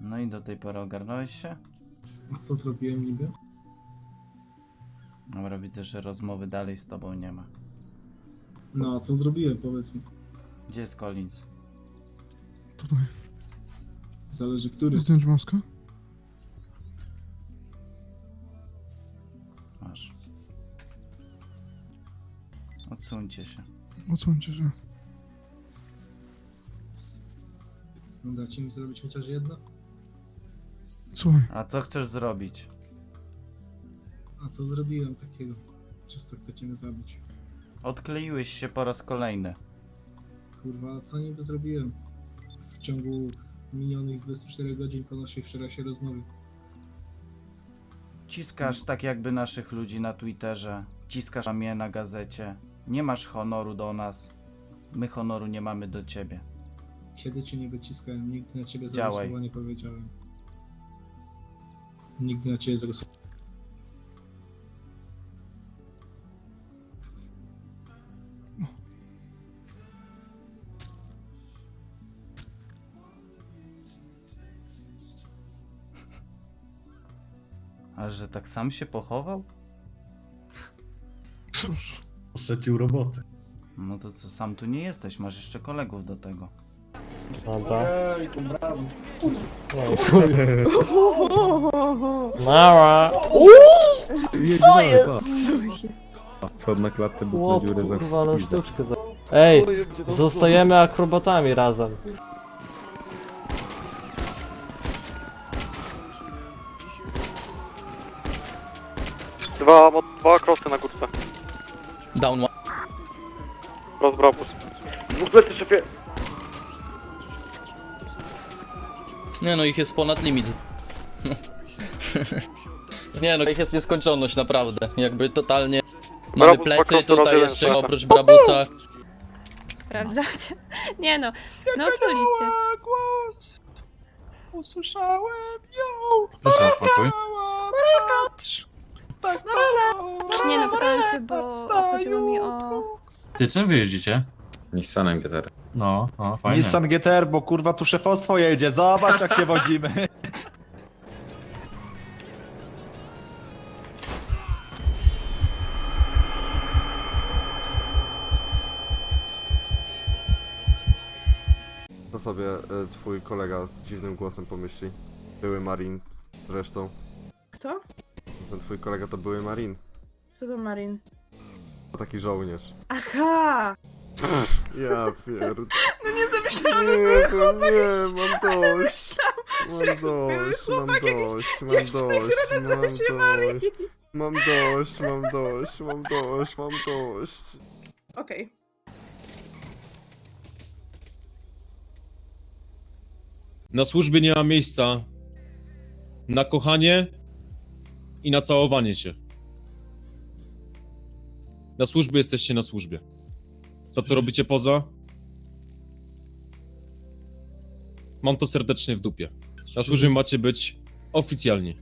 No i do tej pory ogarnąłeś się? A co zrobiłem niby? Dobra, widzę, że rozmowy dalej z tobą nie ma. No, a co zrobiłem, powiedz mi. Gdzie jest Collins? Tutaj. Zależy który. Zdjąć maskę? Masz. Odsuńcie się. Odsłońcie się. Dacie mi zrobić chociaż jedno? Słuchaj, A co chcesz zrobić? A co zrobiłem takiego? Przez co chcecie mnie zabić? Odkleiłeś się po raz kolejny. Kurwa, co niby zrobiłem? W ciągu minionych 24 godzin po naszej wczorajszej rozmowie. Ciskasz tak jakby naszych ludzi na Twitterze. Ciskasz mnie na gazecie. Nie masz honoru do nas. My honoru nie mamy do ciebie. Kiedy cię nie wyciskałem, nigdy na ciebie złe Działaj. słowa nie powiedziałem. Nigdy na ciebie słowa. Ale że tak sam się pochował? Oszczędził robotę. No to co, sam tu nie jesteś, masz jeszcze kolegów do tego. Dobra. Mała! Co jest? Na klatę, O na dziurę za kurwa, no sztuczkę za... Ej, zostajemy akrobatami razem. Dwa, mo- dwa krosy na górce. Down one. Rozbrobus. Dwóch plecy szefie. Nie no, ich jest ponad limit. Nie no, ich jest nieskończoność, naprawdę. Jakby totalnie... Mamy Brabus plecy, tutaj jeszcze oprócz Brabusa. Sprawdzacie? Nie no, no pluliście. Proszę, spokój. Nie no, pytałam się, bo chodziło mi o... Ty czym wy jeździcie? Nissanem GTR. No, no, fajnie. Nissan GTR, bo kurwa tu szefostwo jedzie, zobacz jak się wozimy. To sobie e, twój kolega z dziwnym głosem pomyśli. Były Marin zresztą. Kto? Ten twój kolega to były Marin. Kto to Marin? To taki żołnierz. Aha! Ja pierd... No nie zamyślałam, że Nie, chłopaki. nie, mam dość. Mam dość, mam chłopak, dość, mam dziewczyny, dość, które nazywa mam się dość. Mam dość, mam dość, mam dość, mam dość. Okej. Na służbie nie ma miejsca na kochanie i na całowanie się. Na służbie jesteście na służbie. To, co robicie poza, mam to serdecznie w dupie. Na służbie macie być oficjalnie.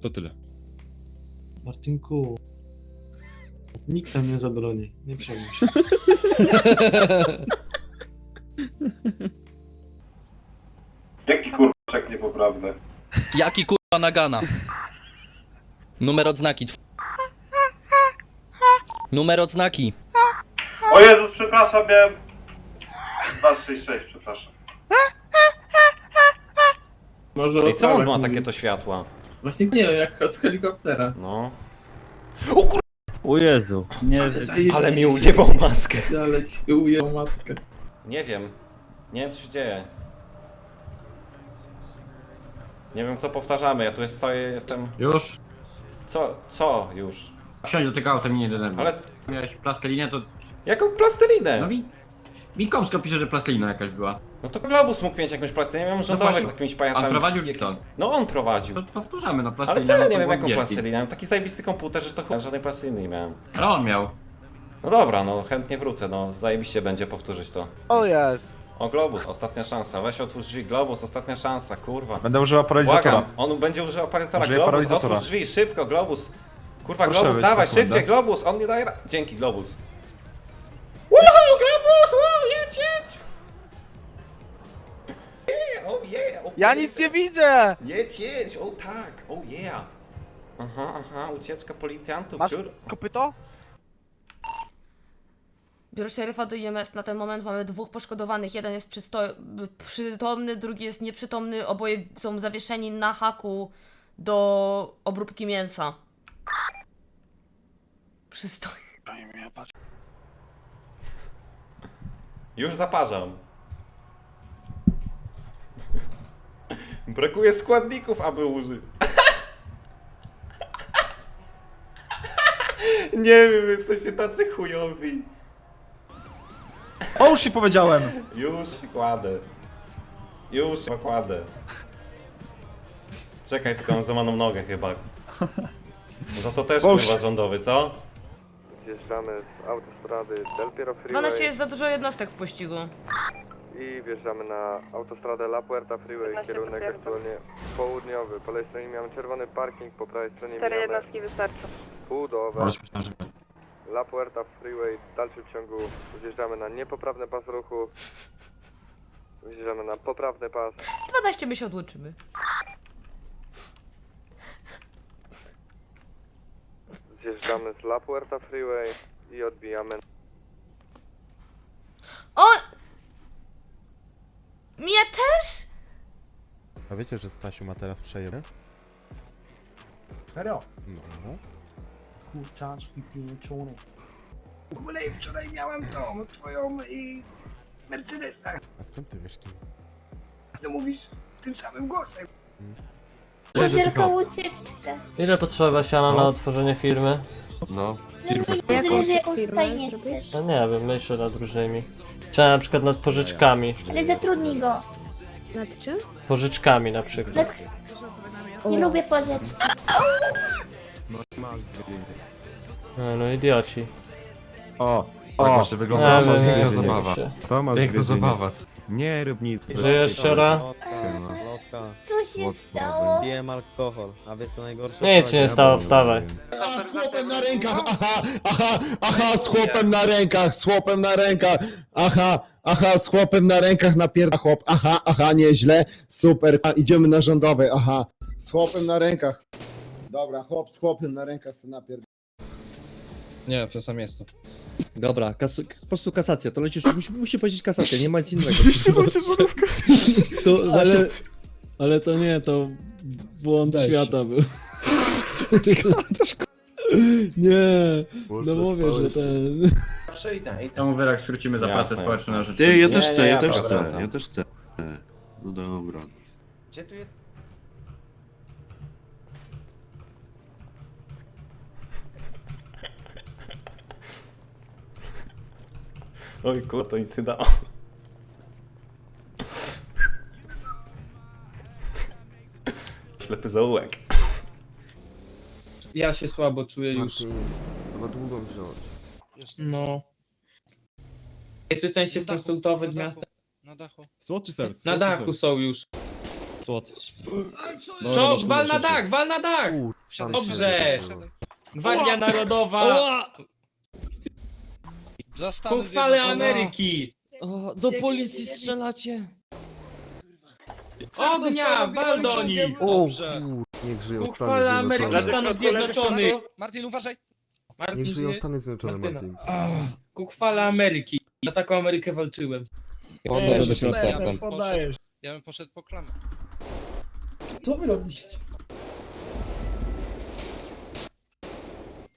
To tyle. Martinku. Nikt nam nie zabroni. Nie przejmuj się. Jaki kurczak niepoprawny. Jaki kurwa nagana? Numer odznaki. tw- Numer odznaki. O Jezus, przepraszam, miałem... 266, przepraszam. Może I co on ma takie to światła? Właśnie nie wiem, jak od helikoptera. No. O Jezu, nie... Ale mi ujebał maskę. Ale ci ujął matkę. Nie wiem. Nie wiem co się dzieje. Nie wiem co powtarzamy, ja tu jest co jestem. Już? Co? Co już? Wsiądź do tego auta, mnie nie denerwuj. Ale Miałeś plastelinę, to... jaką plastelinę? No mi... Mikomsko pisze, że plastelina jakaś była. No to Globus mógł mieć jakąś plastelinę, ja mam rządowych właśnie. z jakimiś pajacami. A prowadził Jakiś- co? No on prowadził. To powtórzamy, no Ale plastelina. co ja no nie to wiem jaką plastelinę, miałem taki zajebisty komputer, że to chuj, żadnej plasteliny nie miałem. Ale on miał. No dobra, no chętnie wrócę, no zajebiście będzie powtórzyć to. O jest. O Globus, ostatnia szansa, weź otwórz drzwi, Globus, ostatnia szansa, kurwa. Będę używał paralizatora. Błagam, on będzie używał paralizatora, Użyję Globus, paralizatora. otwórz drzwi, szybko, Globus. Kurwa, Proszę Globus, wyjść dawaj, szybciej, Globus, on nie daje ra... Dzięki, Globus. Woohoo, Globus, wow, jedź, jedź! Ja nic nie widzę! Jedź, jedź, o tak, o yeah. Aha, aha, ucieczka policjantów, Masz kur... kopyto? Biuro szeryfa do IMS na ten moment mamy dwóch poszkodowanych. Jeden jest przysto- przytomny, drugi jest nieprzytomny. Oboje są zawieszeni na haku do obróbki mięsa. Przystoi. Już zaparzam. Brakuje składników, aby użyć. Nie wiem, jesteście tacy chujowi. O, już ci powiedziałem! Już się kładę. Już się kładę. Czekaj, tylko mam złamaną nogę chyba. Za to też Boże. kurwa rządowy, co? Zjeżdżamy z autostrady Del Piero 12 jest za dużo jednostek w pościgu. i wjeżdżamy na autostradę La Puerta Freeway, kierunek aktualnie południowy. Po lewej stronie mamy czerwony parking, po prawej stronie mamy wystarczą. pół do over. La Puerta Freeway, w dalszym ciągu zjeżdżamy na niepoprawny pas ruchu. Zjeżdżamy na poprawny pas. 12 my się odłączymy. Zjeżdżamy z La Puerta Freeway i odbijamy O! Mnie też? A wiecie, że Stasiu ma teraz przejemy? Serio? No. Kurczaczki pieczone. W ogóle wczoraj miałem tą, twoją i Mercedesa. A skąd ty wiesz kim? No mówisz tym samym głosem. Wielką ucieczkę. Ile potrzeba siana na otworzenie firmy? No. Zależy jaką stajnię chcesz. No nie wiem, myślę nad różnymi. Czy na przykład nad pożyczkami. Ale zatrudnij go. Nad czym? Pożyczkami na przykład. Nie lubię pożyczki. E, No idioci. O, Tak o, właśnie Nie wygląda. piękna nie zabawa. wiem. to masz Piękna gryzienie. zabawa. Nie rób nic. Żyjesz, siora? Co się stało? Pijem alkohol, a wiesz co najgorsze? Nic się nie stało, wstawaj. A z chłopem na rękach, aha, aha, aha, z chłopem na rękach, z chłopem na rękach, aha, aha, z chłopem na rękach napierda chłop, aha, aha, nieźle, super, a, idziemy na rządowej, aha, z chłopem na rękach. Dobra, chłop z chłopem na rękach se napierda. Nie, przepraszam, jest to. Dobra, kas po prostu kasacja, to lecisz, musi, musi powiedzieć kasacja, nie ma nic innego. To, ale, ale to nie, to błąd świata był. Nie, no mówię, że ten... Przejdę i Temu wyrak skrócimy za pracę społeczną na rzecz. Ty, ja też Nie, chcę, nie, ja ja też to chcę, ja też chcę. No dobra. Gdzie tu jest? Oj kur, to nic nie dało. Ślepy zaułek. Ja się słabo czuję już. Chyba długo wziąć. No. Chcesz w sensie skonsultować z miastem? Na dachu. Słod czy serc? Na dachu są już. Słod. Czołg, wal na dach, wal na dach! Dobrze. Gwardia Narodowa! Ku chwale Ameryki! O, do policji strzelacie. Ognia, wal do nich! O kur... Niech żyją Ku Stany chwale Ameryki, Zjednoczone. Stanów Zjednoczonych! Martin, uważaj! Martin Niech żyją? Stany Zjednoczone, Martyna. Martin. Ku chwale Ameryki. Na taką Amerykę walczyłem. Podnoszę do środka. Podajesz. Ja bym poszedł po klamę. Co wy robicie?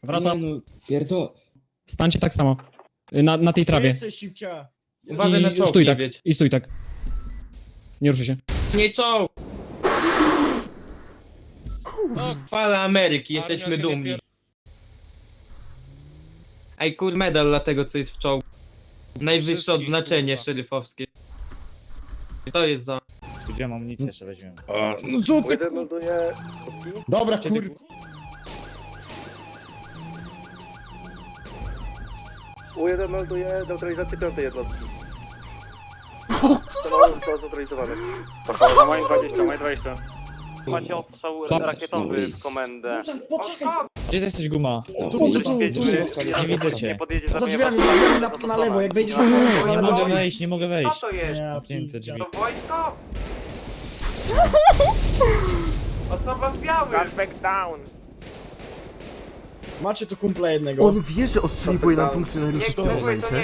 Wracam. Pierdo... Stańcie tak samo. Na, na tej trawie. Jesteś szybcia. Uważaj na czołg, stój tak. I stój tak. Nie ruszaj się. Nie czołg! O, chwala Ameryki, jesteśmy dumni. Ej, kur medal dla tego, co jest w czołgu. Najwyższe odznaczenie szeryfowskie. To jest za... Gdzie mam amunicję jeszcze weźmiemy? No co ty? Dobra, kur... U1 melduje neutralizację piątej jednostki. Są zautoryzowane. Maj 20, Maj 20. Macie ostrzał rakietowy w komendę. Gdzie ty jesteś guma? Tu, tu, tu, tu. Nie widzę cię. Za drzwiami, za drzwiami na, na lewo, jak wejdziesz na lewo. Nie mogę wejść, nie mogę wejść. Co to jest? Zamknięte drzwi. To wojsko? Osoba w białym! Cashback down! Macie tu kumpla jednego. On wie, że ostrzeliwuje nam funkcjonariuszy w tym momencie.